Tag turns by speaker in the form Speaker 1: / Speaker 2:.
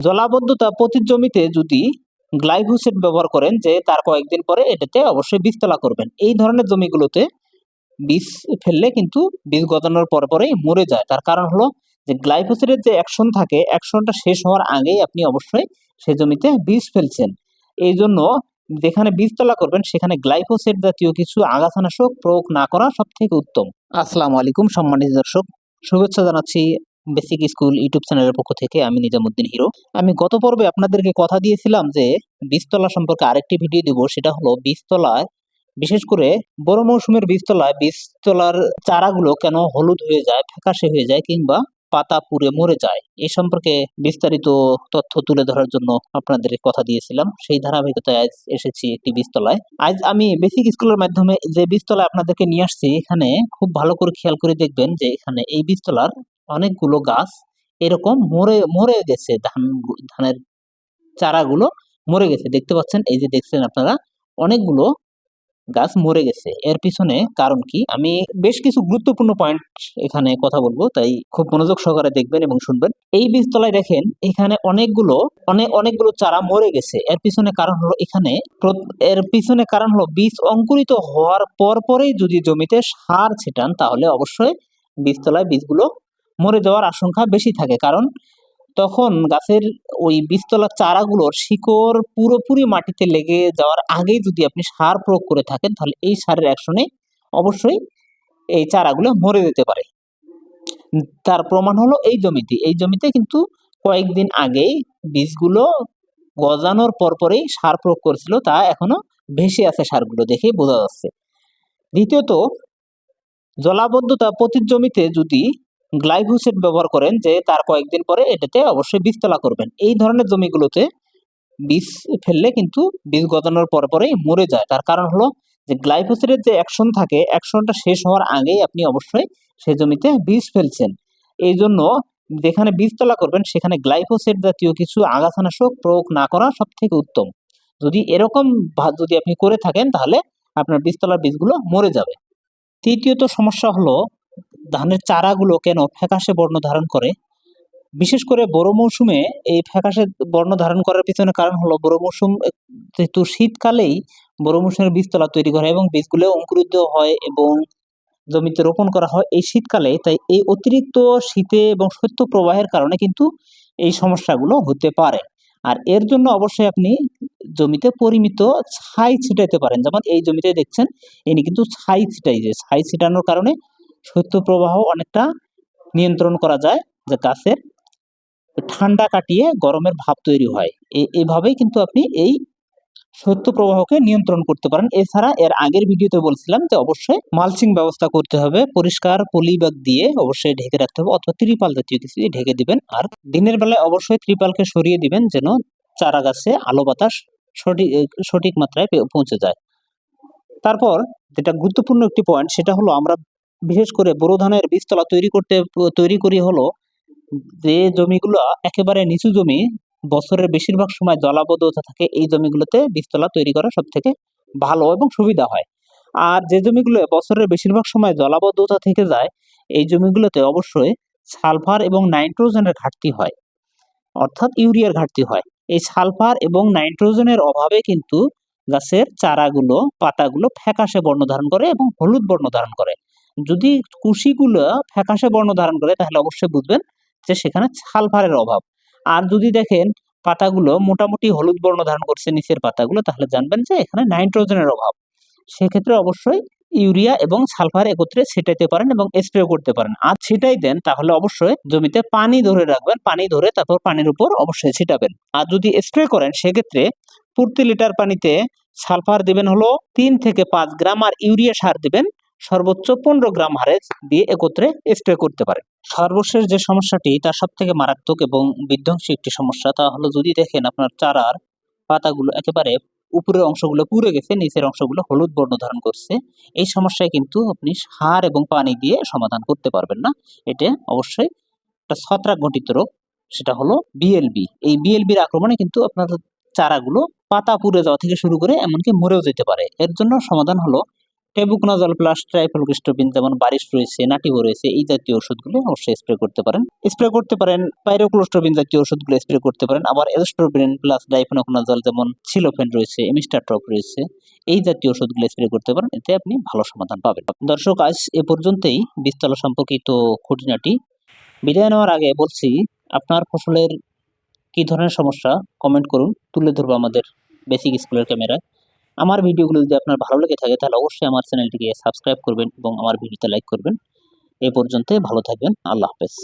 Speaker 1: জলাবদ্ধতা প্রতি জমিতে যদি গ্লাইফোসেট ব্যবহার করেন যে তার কয়েকদিন পরে এটাতে অবশ্যই বীজতলা করবেন। এই ধরনের জমিগুলোতে বীজ ফেললে কিন্তু বীজ গজানোর পরে পরেই মরে যায়। তার কারণ হলো যে গ্লাইফোসেটের যে অ্যাকশন থাকে, অ্যাকশনটা শেষ হওয়ার আগেই আপনি অবশ্যই সে জমিতে বীজ ফেলছেন। এই জন্য যেখানে বীজতলা করবেন, সেখানে গ্লাইফোসেট জাতীয় কিছু আগাছানাশক প্রয়োগ না করা সব থেকে উত্তম। আসসালামু আলাইকুম সম্মানিত দর্শক, শুভেচ্ছা জানাচ্ছি বেসিক স্কুল ইউটিউব চ্যানেলের পক্ষ থেকে আমি নিজামুদ্দিন হিরো। আমি গত পর্বে আপনাদেরকে কথা দিয়েছিলাম যে, বীজতলা সম্পর্কে আরেকটি ভিডিও দিব, সেটা হলো বীজতলায়, বিশেষ করে বড় মৌসুমের বীজতলায়, বীজতলার চারাগুলো কেন হলুদ হয়ে যায়, ফ্যাকাশে হয়ে যায়, কিংবা পাতা পুড়ে মরে যায় এই সম্পর্কে বিস্তারিত তথ্য তুলে ধরার জন্য আপনাদের কথা দিয়েছিলাম। সেই ধারাবাহিকতায় আজ এসেছি একটি বীজতলায়। আজ আমি বেসিক স্কুলের মাধ্যমে যে বীজতলায় আপনাদেরকে নিয়ে আসছি, এখানে খুব ভালো করে খেয়াল করে দেখবেন যে, এখানে এই বীজতলার অনেকগুলো গাছ, এরকম মরে মরে গেছে ধান, ধানের চারাগুলো মরে গেছে। দেখতে পাচ্ছেন? এই যে দেখছেন আপনারা? অনেকগুলো গাছ মরে গেছে। এর পিছনে কারণ কি? আমি বেশ কিছু গুরুত্বপূর্ণ পয়েন্ট এখানে কথা বলব, তাই খুব মনোযোগ সহকারে দেখবেন এবং শুনবেন। এই বীজতলায় দেখেন, এখানে অনেকগুলো অনেক অনেকগুলো চারা মরে গেছে। এর পিছনে কারণ হলো এখানে এর পিছনে কারণ হলো বীজ অঙ্কুরিত হওয়ার পর পরেই যদি জমিতে সার ছিটান, তাহলে অবশ্যই বীজতলায় বীজগুলো মরে যাওয়ার আশঙ্কা বেশি থাকে। কারণ তখন গাছের ওই বীজতলার চারাগুলোর শিকড় পুরোপুরি মাটিতে লেগে যাওয়ার আগেই যদি আপনি সার প্রয়োগ করে থাকেন, তাহলে এই সারের অ্যাকশনে অবশ্যই এই চারাগুলো মরে যেতে পারে। তার প্রমাণ হলো এই জমিতে। এই জমিতে কিন্তু কয়েকদিন আগেই বীজগুলো গজানোর পরপরেই সার প্রয়োগ করেছিল, তা এখনও ভেসে আছে সারগুলো দেখে বোঝা যাচ্ছে। দ্বিতীয়ত, জলাবদ্ধতা প্রতি জমিতে যদি গ্লাইফোসেট ব্যবহার করেন যে তার কয়েকদিন পরে এটাতে অবশ্যই বীজতলা করবেন। এই ধরনের জমিগুলোতে বীজ ফেললে কিন্তু বীজ গজানোর পরে পরেই মরে যায়। তার কারণ হলো যে গ্লাইফোসেটের যে অ্যাকশন থাকে, অ্যাকশনটা শেষ হওয়ার আগেই আপনি অবশ্যই সেই জমিতে বীজ ফেলছেন। এই জন্য যেখানে বীজতলা করবেন, সেখানে গ্লাইফোসেট জাতীয় কিছু আগাছানাশক প্রয়োগ না করা সব থেকে উত্তম। যদি এরকম যদি আপনি করে থাকেন, তাহলে আপনার বীজতলার বীজগুলো মরে যাবে। তৃতীয়ত সমস্যা হলো ধানের চারাগুলো কেন ফ্যাকাশে বর্ণ ধারণ করে? বিশেষ করে বড় মৌসুমে এই ফ্যাকাশে বর্ণ ধারণ করার পিছনে কারণ হলো বড় মৌসুম, যেহেতু শীতকালেই বড় মৌসুমের বীজতলা তৈরি করা এবং বীজগুলো অঙ্কুরিত হয় এবং জমিতে রোপণ করা হয় এই শীতকালে। তাই এই অতিরিক্ত শীতে এবং শৈত্য প্রবাহের কারণে কিন্তু এই সমস্যাগুলো হতে পারে। আর এর জন্য অবশ্যই আপনি জমিতে পরিমিত ছাই ছিটাইতে পারেন। যেমন এই জমিতে দেখছেন ইনি কিন্তু ছাই ছিটাইছে ছাই ছিটানোর কারণে শৈত্য প্রবাহ অনেকটা নিয়ন্ত্রণ করা যায় যে গাছের ঠান্ডা কাটিয়ে গরমের ভাব তৈরি হয়। এভাবেই কিন্তু আপনি এই শৈত্য প্রবাহকে নিয়ন্ত্রণ করতে পারেন। এছাড়া এর আগের ভিডিওতে বলছিলাম যে অবশ্যই মালচিং ব্যবস্থা করতে হবে। পরিষ্কার পলি ব্যাগ দিয়ে অবশ্যই ঢেকে রাখতে হবে অথবা ত্রিপাল জাতীয় কিছু দিয়ে ঢেকে দিবেন। আর দিনের বেলায় অবশ্যই ত্রিপালকে সরিয়ে দিবেন যেন চারা গাছে আলো বাতাস সঠিক সঠিক মাত্রায় পৌঁছে যায়। তারপর যেটা গুরুত্বপূর্ণ একটি পয়েন্ট সেটা হলো আমরা বিশেষ করে বোরো ধানের বীজতলা তৈরি করতে, তৈরি করি হলো যে জমিগুলো একেবারে নিচু জমি, বছরের বেশিরভাগ সময় জলাবদ্ধতা থাকে, এই জমিগুলোতে বীজতলা তৈরি করা সব থেকে ভালো এবং সুবিধা হয়। আর যে জমিগুলো বছরের বেশিরভাগ সময় জলাবদ্ধতা থেকে যায়, এই জমিগুলোতে অবশ্যই সালফার এবং নাইট্রোজেনের ঘাটতি হয়, অর্থাৎ ইউরিয়ার ঘাটতি হয়। এই সালফার এবং নাইট্রোজেনের অভাবে কিন্তু গাছের চারাগুলো, পাতাগুলো ফ্যাকাশে বর্ণ ধারণ করে এবং হলুদ বর্ণ ধারণ করে। যদি কুশিগুলো ফ্যাকাশে বর্ণ ধারণ করে, তাহলে অবশ্যই বুঝবেন যে সেখানে সালফারের অভাব। আর যদি দেখেন পাতাগুলো মোটামুটি হলুদ বর্ণ ধারণ করছে নিচের পাতাগুলো, তাহলে জানবেন যে এখানে নাইট্রোজেনের অভাব। সেক্ষেত্রে অবশ্যই ইউরিয়া এবং সালফার একত্রে ছিটাইতে পারেন এবং স্প্রে করতে পারেন। আর ছিটাই দেন, তাহলে অবশ্যই জমিতে পানি ধরে রাখবেন, পানি ধরে তারপর পানির উপর অবশ্যই ছিটাবেন। আর যদি স্প্রে করেন, সেক্ষেত্রে প্রতি লিটার পানিতে সালফার দিবেন হলো তিন থেকে পাঁচ গ্রাম, আর ইউরিয়া সার দিবেন সর্বোচ্চ পনেরো গ্রাম হারে দিয়ে একত্রে স্প্রে করতে পারেন সর্বশেষ যে সমস্যাটি তা সব থেকে মারাত্মক এবং বিধ্বংসী একটি সমস্যা, তা হলো যদি দেখেন আপনার চারার পাতাগুলো একেবারে উপরের অংশগুলো পুড়ে গেছে, নিচের অংশগুলো হলুদ বর্ণ ধারণ করছে, এই সমস্যায় কিন্তু আপনি সার এবং পানি দিয়ে সমাধান করতে পারবেন না। এটা অবশ্যই একটা ছত্রাক ঘটিত রোগ, সেটা হলো বিএলবি এই বিএলবির আক্রমণে কিন্তু আপনার চারাগুলো পাতা পুড়ে যাওয়া থেকে শুরু করে এমনকি মরেও যেতে পারে। এর জন্য সমাধান হলো টেবুকনাজল প্লাস ট্রাইফলক্রিস্টোবিন যেমন বারিশ রয়েছে নাটিভো রয়েছে, এই জাতীয় ওষুধগুলো অবশ্যই স্প্রে করতে পারেন। স্প্রে করতে পারেন, পাইরোক্লোস্টোবিন জাতীয় ওষুধগুলো স্প্রে করতে পারেন, আবার এলস্ট্রোবিন প্লাস ডাইফেনকোনাজল যেমন সিলোফেন রয়েছে এমিস্টাট্রপ রয়েছে, এই জাতীয় ওষুধগুলো স্প্রে করতে পারেন, এতে আপনি ভালো সমাধান পাবেন। দর্শক, আজ এ পর্যন্তই। বীজতলা সম্পর্কিত খুঁটিনাটি বিদায় নেওয়ার আগে বলছি, আপনার ফসলের কী ধরনের সমস্যা? কমেন্ট করুন, তুলে ধরবো আমাদের বেসিক স্কুলের ক্যামেরায় আমার ভিডিওগুলো যদি আপনার ভালো লেগে থাকে, তাহলে অবশ্যই আমার চ্যানেলটিকে সাবস্ক্রাইব করবেন এবং আমার ভিডিওতে লাইক করবেন। এ পর্যন্ত ভালো থাকবেন, আল্লাহ হাফেজ।